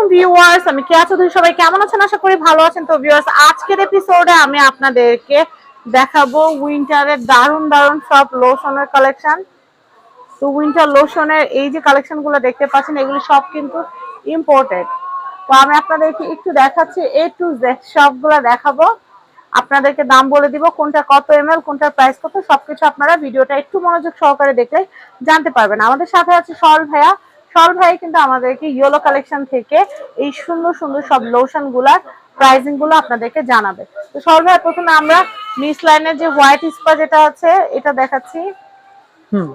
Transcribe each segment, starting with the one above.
আলাইকুম ভিউয়ার্স, আমি কেয়া চৌধুরী সবাই কেমন আছেন? আশা করি ভালো আছেন। তো ভিউয়ার্স, আজকের এপিসোডে আমি আপনাদেরকে দেখাবো উইন্টারের দারুণ দারুণ সব লোশনের কালেকশন তো উইন্টার লোশনের এই যে কালেকশনগুলো দেখতে পাচ্ছেন, এগুলো সব কিন্তু ইম্পোর্টেড তো আমি আপনাদেরকে একটু দেখাচ্ছি এ টু জেড সবগুলো দেখাবো। আপনাদেরকে দাম বলে দিব, কোনটা কত এমএল কোনটার প্রাইস কত, সবকিছু আপনারা ভিডিওটা একটু মনোযোগ সহকারে দেখলে জানতে পারবেন। আমাদের সাথে আছে সল ভাইয়া। সল ভাই কিন্তু আমাদেরকে ইয়েলো কালেকশন থেকে এই সুন্দর সুন্দর সব লোশনগুলার প্রাইজিংগুলো আপনাদেরকে জানাবে। তো সল ভাই, প্রথমে আমরা মিস লাইনের যে হোয়াইট স্পা যেটা আছে, এটা দেখাচ্ছি। হুম।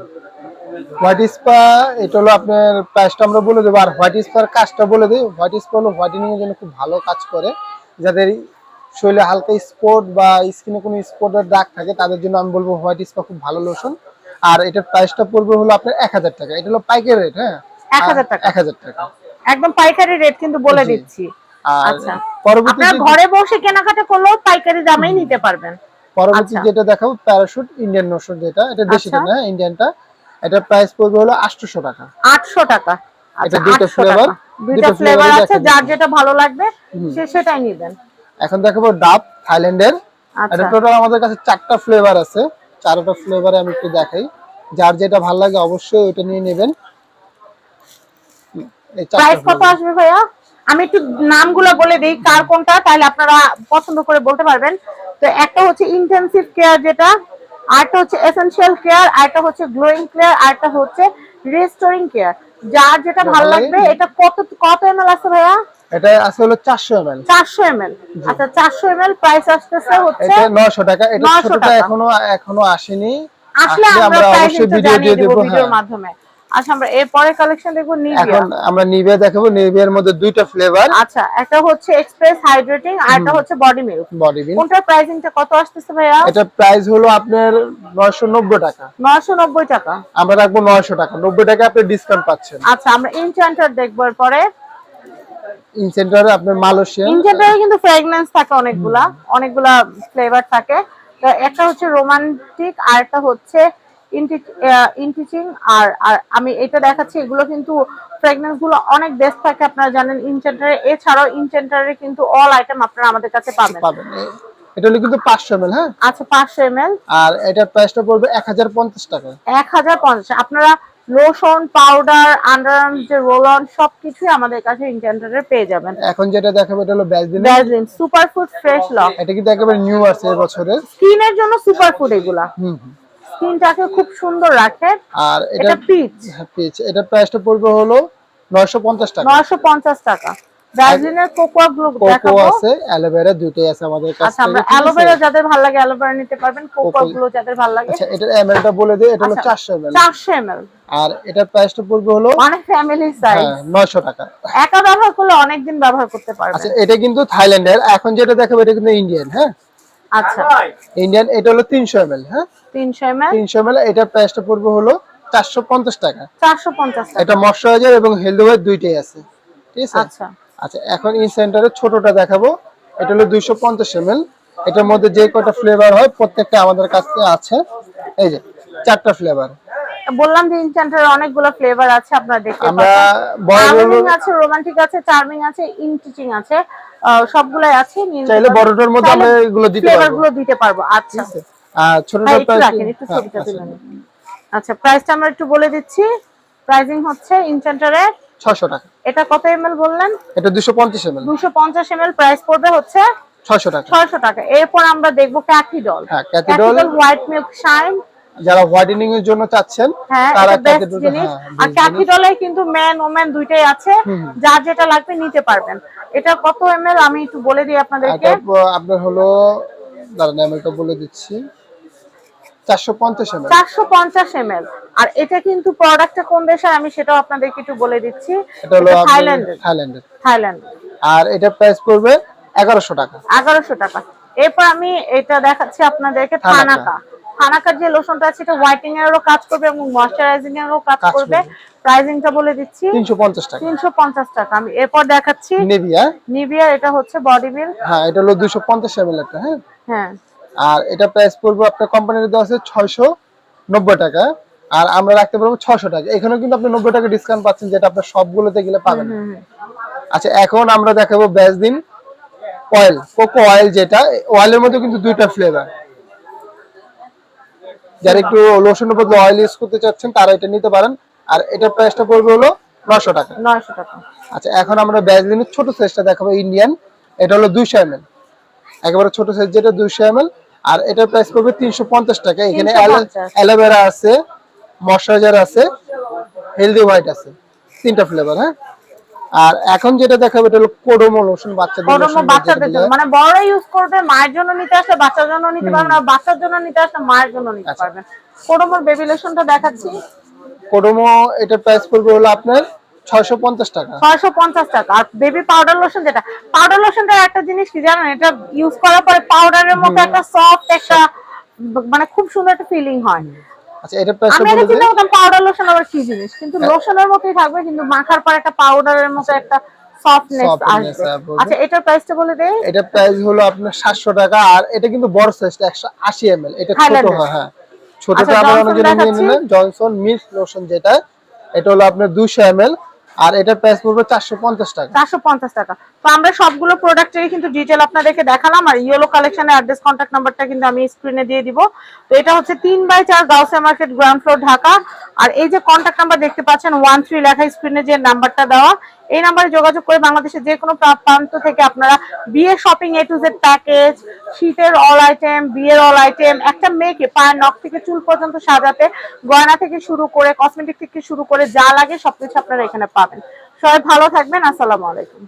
হোয়াইট স্পা এটা হলো আপনার প্রাইসটা আমরা বলে দেবো। আর হোয়াইট স্পার কাজটা বলে দিই হোয়াইট স্পা হলো হোয়াইটেনিং এর জন্য খুব ভালো কাজ করে। যাদের শরীরে হালকা স্পট বা স্কিনে কোনো স্পটের দাগ থাকে, তাদের জন্য আমি বলব হোয়াইট স্পা খুব ভালো লোশন আর এটার প্রাইসটা পড়বে হলো আপনার এক হাজার টাকা। এটা হলো পাইকারি রেট হ্যাঁ? 1000 টাকা। এক হাজার টাকা। একদম পাইকারি রেট কিন্তু বলে দিচ্ছি। আচ্ছা। ঘরে বসে কেনাকাটা করলেও পাইকারি দামেই নিতে পারবেন। পরবর্তী আচ্ছা। যেটা দেখাবো প্যারাশুট ইন্ডিয়ান নোশন যেটা এটা দেশিটা আচ্ছা। না ইন্ডিয়ানটা এটার প্রাইস পড়বে হলো আটশোশো টাকা। আটশো টাকা। এটা 800 টাকা। দুইটা দুইটা ফ্লেভার আছে যার যেটা ভালো লাগবে সে সেটাই নিবেন। এখন দেখাবো ডাব থাইল্যান্ডের। আচ্ছা। এটা টোটাল আমাদের কাছে চারটা ফ্লেভার আছে। চারটা ফ্লেভারে আমি একটু দেখাই। যার যেটা ভালো লাগে অবশ্যই ওটা নিয়ে নেবেন। প্রাইস কত আসবে ভাইয়া? আমি একটু নামগুলো বলে দিই কার কোনটা তাহলে আপনারা পছন্দ করে বলতে পারবেন। তো একটা হচ্ছে ইন্টেনসিভ কেয়ার যেটা আরেকটা হচ্ছে এসেনশিয়াল কেয়ার আরেকটা হচ্ছে গ্লোয়িং কেয়ার আরেকটা হচ্ছে রেস্টোরিং কেয়ার যার যেটা ভালো লাগবে এটা কত কত এমএল আছে ভাইয়া? এটা আছে হলো চারশো এম এল চারশো এমএল আচ্ছা চারশো এমএল প্রাইস আসতেছে হচ্ছে এটা নশো টাকা এটা ছোটটা এখনও এখনও আসেনি। আসলে আমরা অবশ্যই ভিডিও দিয়ে দেব দেবো ভিডিওর হ্যাঁ। মাধ্যমে। আচ্ছা আমরা এরপরে কালেকশন দেখব নিভিয়া এখন আমরা নিভিয়া দেখাবো। নিভিয়ার মধ্যে দুইটা ফ্লেভার আচ্ছা একটা হচ্ছে এক্সপ্রেস হাইড্রেটিং আর একটা হচ্ছে বডি মিল্ক বডি বিল কোনটার প্রাইসিংটা কত আসতেছে ভাইয়া? এটা প্রাইস হলো আপনার নয়শো নব্বই টাকা। নয়শো নব্বই টাকা। আমরা রাখব নয়শো টাকা। নব্বই টাকা আপনি ডিসকাউন্ট পাচ্ছেন। আচ্ছা আমরা ইনচেন্টার দেখব এরপরে। ইনসেন্টারে আপনার মালয়েশিয়ান ইনচেন্টারে কিন্তু ফ্রেগনেন্স থাকে অনেকগুলা। অনেকগুলা ফ্লেভার থাকে। তো একটা হচ্ছে রোমান্টিক আর একটা হচ্ছে ইনটিচিং আর আর আমি এটা দেখাচ্ছি এগুলো কিন্তু গুলো অনেক বেস্ট থাকে আপনারা জানেন ইনচেন্টারে এছাড়াও ইনচেন্টারে কিন্তু অল আইটেম আপনারা আমাদের কাছে পাবেন। পাবেন। এটা হলো কিন্তু পাঁচশো এম হ্যাঁ? আচ্ছা পাঁচশো এম এল আর এটার প্রাইসটা পড়বে এক হাজার পঞ্চাশ টাকা। এক হাজার পঞ্চাশ। আপনারা লোশন পাউডার আন্ডার যে রোল অন সবকিছুই আমাদের কাছে ইনটেন্টারে পেয়ে যাবেন। এখন যেটা দেখাবো এটা হলো ভ্যাসলিন সুপারফুড ফ্রেশ লক এটা কিন্তু একেবারে নিউ আছে এবছরের স্কিনের জন্য সুপারফুড এগুলা। হুম হুম। স্কিনটাকে খুব সুন্দর রাখে। আর এটা এটা পিচ পিচ এটার প্রাইসটা পড়বে হলো নয়শো পঞ্চাশ টাকা। নয়শো পঞ্চাশ টাকা। ভ্যাসলিনের কোকোয়া গুলো কোকো দেখাবো। আছে অ্যালোভেরা দুটোই আছে আমাদের কাছে আচ্ছা আমরা অ্যালোভেরা যাদের ভালো লাগে অ্যালোভেরা নিতে পারবেন কোকোয়া গুলো যাদের ভালো লাগে। আচ্ছা এটার এমএলটা বলে দিই এটা হলো আচ্ছা, চারশো এমএল চারশো এম এল আর এটার প্রাইসটা পড়বে হলো মানে ফ্যামিলি সাইজ হ্যাঁ নয়শো টাকা। একা ব্যবহার করলে অনেক দিন ব্যবহার করতে পারবেন। আচ্ছা এটা কিন্তু থাইল্যান্ডের। এখন যেটা দেখাবো এটা কিন্তু ইন্ডিয়ান হ্যাঁ? আচ্ছা। ইন্ডিয়ান এটা হলো তিনশো এমএল হ্যাঁ? তিনশো এম এল তিনশো এমএল এটার প্রাইসটা পড়বে হলো চারশো পঞ্চাশ টাকা। চারশো পঞ্চাশ টাকা। এটা ময়শ্চারাইজার এবং ওয়ার দুইটাই আছে। ঠিক আছে? আচ্ছা। আচ্ছা এখন ইন সেন্টারে ছোটটা দেখাবো। এটা হলো দুইশো পঞ্চাশ এমএল। এটার মধ্যে যে কয়টা ফ্লেভার হয় প্রত্যেকটা আমাদের কাছে আছে। এই যে চারটা ফ্লেভার বললাম যে ইনচেন্টারের অনেকগুলো ফ্লেভার আছে আপনারা দেখতে আমরা পাচ্ছেন। বড় আছে রোমান্টিক আছে চার্মিং আছে ইনটিচিং আছে। সবগুলাই আছে চাইলে বড়টার মধ্যে আমরা এগুলো দিতে পারব। দিতে পারব আচ্ছা। আর একটু প্রাইস রাখেন একটু ছবিটা তুলে নিন। আচ্ছা প্রাইসটা আমরা একটু বলে দিচ্ছি। প্রাইসিং হচ্ছে ইনচেন্টারের ছশো টাকা। এটা কত এমএল বললেন? এটা দুশো পঞ্চাশ এমএল দুশো পঞ্চাশ এমএল প্রাইস পড়বে হচ্ছে ছশো টাকা। ছয়শো টাকা। এরপর আমরা দেখব ক্যাথিডল হ্যাঁ ক্যাথিডল হোয়াইট মিল্ক শাইন যারা হোয়াইটেনিং এর জন্য চাচ্ছেন হ্যাঁ তারা জিনিস। হ্যাঁ আর কিন্তু ম্যান দুইটাই আছে। যার যেটা লাগবে নিতে পারবেন। এটা কত এমএল আমি একটু বলে দিই আপনাদেরকে। আপনার হলো দাঁড়ান আমি এটা বলে দিচ্ছি। আর এটা কিন্তু প্রোডাক্টটা কোন দেশের? আমি সেটাও আপনাদেরকে একটু বলে দিচ্ছি। এটা হলো থাইল্যান্ডের থাইল্যান্ডের থাইল্যান্ড আর এটা প্রাইস পড়বে এগারোশো টাকা। এগারোশো টাকা। এরপর আমি এটা দেখাচ্ছি আপনাদেরকে থানাকা। থানাকার যে লোশনটা আছে এটা হোয়াইটিং এরও কাজ করবে এবং ময়শ্চারাইজিং এরও কাজ করবে। প্রাইসিংটা বলে দিচ্ছি। তিনশো পঞ্চাশ টাকা। তিনশো পঞ্চাশ টাকা। আমি এরপর দেখাচ্ছি। নেভিয়া নিভিয়ার এটা হচ্ছে বডি বিল হ্যাঁ এটা হলো দুশো পঞ্চাশ এমএল একটা হ্যাঁ? হ্যাঁ। আর এটা প্রাইস পড়বে আপনার কোম্পানির দেওয়া আছে ছয়শো নব্বই টাকা। আর আমরা রাখতে পারব ছশো টাকা। এখানেও কিন্তু আপনি নব্বই টাকা ডিসকাউন্ট পাচ্ছেন যেটা আপনার সবগুলোতে গেলে পাবেন। আচ্ছা এখন আমরা দেখাবো ব্যাসদিন অয়েল কোকো অয়েল যেটা অয়েলের মধ্যে কিন্তু দুইটা ফ্লেভার যারা একটু লোশনের বদলে অয়েল ইউজ করতে চাচ্ছেন তারা এটা নিতে পারেন। আর এটার প্রাইসটা পড়বে হলো নশো টাকা। নয়শো টাকা। আচ্ছা এখন আমরা ব্যাসলিনের ছোট সাইজটা দেখাবো ইন্ডিয়ান এটা হলো দুইশো এম একেবারে ছোট সাইজ যেটা দুইশো এম আর এটার প্রাইস পড়বে তিনশো পঞ্চাশ টাকা। এখানে অ্যালোভেরা আছে ময়শ্চারাইজার আছে হেলদি হোয়াইট আছে। তিনটা ফ্লেভার হ্যাঁ? আর এখন যেটা দেখাবো এটা হলো কোডোমো লোশন বাচ্চাদের lotion বাচ্চাদের জন্য। মানে বড়রা ইউজ করবে মায়ের জন্য নিতে আসলে বাচ্চার জন্য নিতে পারবেন আর বাচ্চার জন্য নিতে আসলে মায়ের জন্য নিতে আচ্ছা। পারবেন কোডোমোর বেবি লোশনটা দেখাচ্ছি। কোডোমো এটা প্রাইস পড়বে হলো আপনার ছয়শো পঞ্চাশ টাকা। ছয়শো পঞ্চাশ টাকা। আর বেবি পাউডার লোশন যেটা পাউডার লোশনটা একটা জিনিস কি জানেন এটা ইউজ করার পরে পাউডারের মতো একটা সফট একটা মানে খুব সুন্দর একটা ফিলিং হয়। আচ্ছা এটার প্রাইসটা আমি আগে বলে চিন্তা করতাম পাউডার লোশন আবার কি জিনিস কিন্তু হ্যাঁ। লোশনের মতোই থাকবে কিন্তু মাখার পর একটা পাউডারের মতো একটা সফটনেস আসবে আসবে। আচ্ছা এটার প্রাইসটা বলে দেই এটার প্রাইস হলো আপনার সাতশো টাকা আর এটা কিন্তু বড় সাইজটা একশো আশি এম এটা ছোট Highlander। হয় হ্যাঁ ছোটটা আচ্ছা, নিয়ে। নিলেন জনসন মিল্ক লোশন যেটা এটা হলো আপনার দুশো এম আর এটার প্রাইস পড়বে চারশো পঞ্চাশ টাকা চারশো পঞ্চাশ টাকা তো আমরা সবগুলো প্রোডাক্টেরই কিন্তু ডিটেল আপনাদেরকে দেখালাম, আর ইয়েলো কালেকশনের অ্যাড্রেস কন্ট্যাক্ট নাম্বারটা কিন্তু আমি স্ক্রিনে দিয়ে দিব। তো এটা হচ্ছে তিন বাই চার Gausia market ground floor Dhaka. আর এই যে কন্ট্যাক্ট নাম্বার দেখতে পাচ্ছেন ওয়ান থ্রি লেখা স্ক্রিনে যে নাম্বারটা দেওয়া, এই নাম্বারে যোগাযোগ করে বাংলাদেশের যে কোনো প্রান্ত থেকে আপনারা বিয়ে shopping A to Z package শীতের অল আইটেম বিয়ের অল আইটেম একটা মেয়েকে পায়ের নখ থেকে চুল পর্যন্ত সাজাতে, গয়না থেকে শুরু করে কসমেটিক থেকে শুরু করে যা লাগে সবকিছু আপনারা এখানে পাবেন। সবাই ভালো থাকবেন, আসসালামু আলাইকুম।